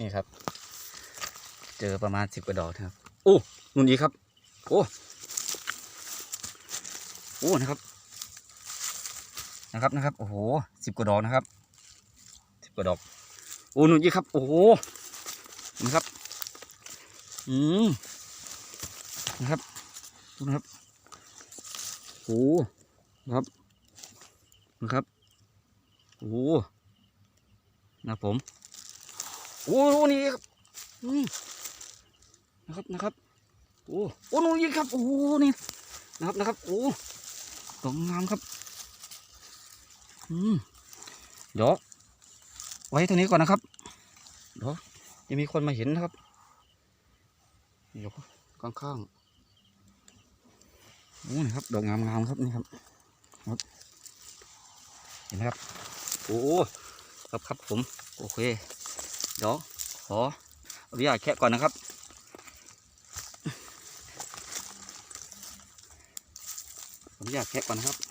นี่ครับ เจอประมาณสิบกว่าดอกนะครับโอ้นุ่นอีกครับ โอ้โอ้นะครับ นะครับนะครับ โอ้โหสิบกว่าดอกนะครับสิบกว่าดอกโอ้นุ่นอีกครับ โอ้โหนะครับ อืมนะครับดูนะครับโอ้นะครับนะครับโอ้นะครับผม โอ้โหนี่ครับอืมนะครับนะครับโอ้โอ้นู่นยิงครับโอ้โหนี่นะครับนะครับโอ้ดอกงามครับอืมเดี๋ยวไว้เท่านี้ก่อนนะครับเดี๋ยวจะมีคนมาเห็นนะครับเดี๋ยวข้างๆโอ้นี่ครับดอกงามๆครับนี่ครับครับเห็นไหมครับโอ้ครับครับผมโอเค เดี๋ยวขออนุญาตแคะก่อนนะครับขออนุญาตแคะก่อนนะครับ